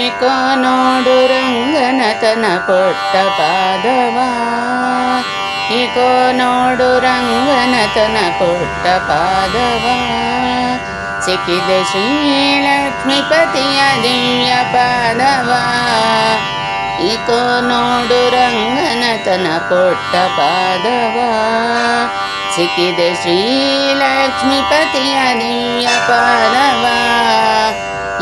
Eco ನೋಡು ರಂಗನತನ ಪುಟ್ಟ ಪಾದವ ಇಕೋ ನೋಡು ರಂಗನತನ ಪುಟ್ಟ ಪಾದವ ಸಿಕ್ಕಿದೆ ಶ್ರೀಲಕ್ಷ್ಮೀಪತಿಯ ದಿವ್ಯ ಪಾದವ ಇಕೋ ನೋಡು ರಂಗನತನ ಪುಟ್ಟ ಪಾದವ ಸಿಕ್ಕಿದೆ ಶ್ರೀಲಕ್ಷ್ಮೀಪತಿಯ ದಿವ್ಯ ಪಾದವ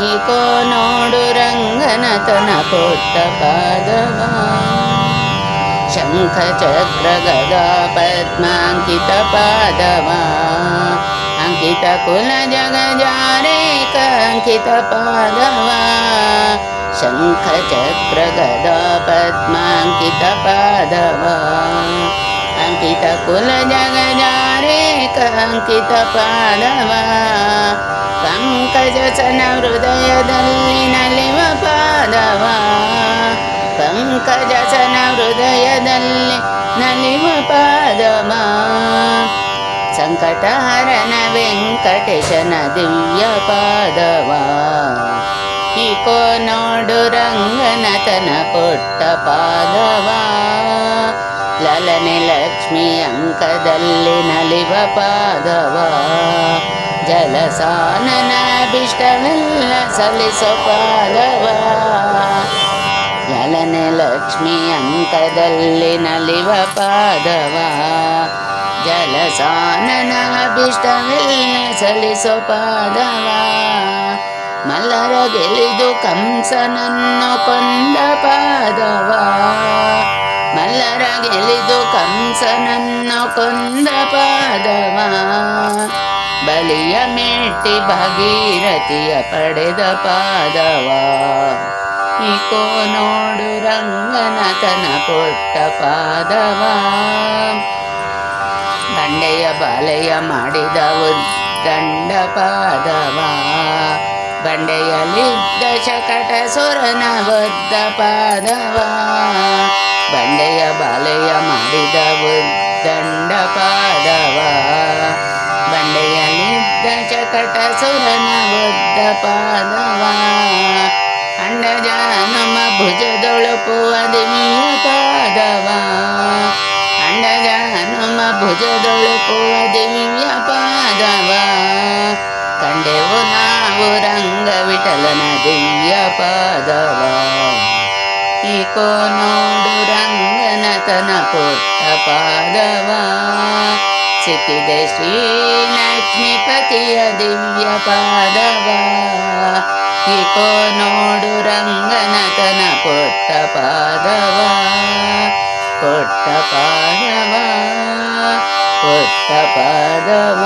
ಇಕೋ ನೋಡು ರಂಗನತನ ಪುಟ್ಟ ಪಾದವ ಶಂಖ ಚಕ್ರ ಗದಾ ಪದ್ಮಾಂಕಿತ ಪಾದವ ಅಂಕಿತ ಕುಲ ಜಗ ಜಾರೇಕ ಅಂಕಿತ ಪಾದವ ಶಂಖ ಚಕ್ರ ಗದಾ ಪದ್ಮಾಂಕಿತ ಪಾದವ ಅಂಕಿತ ಕುಲ ಜಗ ಜಾರೇಕ ಅಂಕಿತ ಪಾದವ ಪಂಕಜಸನ ಹೃದಯದಲ್ಲಿ ನಲಿವ ಪಾದವ ಪಂಕಜಸನ ಹೃದಯದಲ್ಲಿ ನಲಿವ ಪಾದವ ಸಂಕಟಹರನ ವೆಂಕಟೇಶನ ದಿವ್ಯ ಪಾದವ ಇಕೋ ನೋಡು ರಂಗನತನ ಪುಟ್ಟ ಪಾದವ? ಲಲನೆ ಲಕ್ಷ್ಮಿ ಅಂಕದಲ್ಲಿ ನಲಿವ ಪಾದವ. ಜಲಸಾನನ ಬಿಷ್ಟವೆಲ್ಲ ಸಲ್ಲಿಸೋ ಪಾದವ. ಲಲನೆ ಲಕ್ಷ್ಮಿ ಅಂಕದಲ್ಲಿ ನಲಿವ ಪಾದವ. ಜಲಸಾನನ ಅಭಿಷ್ಟವೆಲ್ಲ ಸಲ್ಲಿಸೋ ಪಾದವ. ಮಲ್ಲರ ಗೆಲಿದು ಕಂಸನನ್ನು ಕೊಂದ ಪಾದವ ಬಲಿಯ ಮೆಟ್ಟಿ ಭಗೀರಥಿಯ ಪಡೆದ ಪಾದವ. ಇಕೋ ನೋಡು ರಂಗನತನ ಪೊಟ್ಟ ಪಾದವ. ಬಂಡೆಯ ಬಾಲೆಯ ಮಾಡಿದ ದಂಡ ಪಾದವ. ಬಂಡೆಯಲ್ಲಿದ್ದ ಶಕಟ ಸುರನ ಬದ್ದ ಪಾದವ. ಬಂಡೆಯ ಬಾಲೆಯ ಮಾಡಿದ ದಂಡ ಪಾದವ. ಚಕಟ ಬುದ್ಧ ಪಾದವ ಅಂಡಜ ನಮ್ಮ ಭುಜದೊಳಪುವ ದಿವ್ಯ ಪಾದವ ಅಂಡಜ ನಮ್ಮ ಭುಜದೊಳಪುವ ದಿವ್ಯ ಪಾದವ ಕಂಡೆವು ನಾವು ರಂಗ ವಿಠಲನ ದಿವ್ಯ ಪಾದವ ಈಕೋ ನೋಡು ರಂಗನತನ ಪುಟ್ಟ ಪಾದವ ಸಿಕ್ಕಿದೆ ಶ್ರೀಲಕ್ಷ್ಮೀಪತಿಯ ದಿವ್ಯ ಪಾದವ ಇಕೋ ನೋಡು ರಂಗನತನ ಪುಟ್ಟ ಪಾದವ ಪುಟ್ಟ ಪಾದವ ಪುಟ್ಟ ಪಾದವ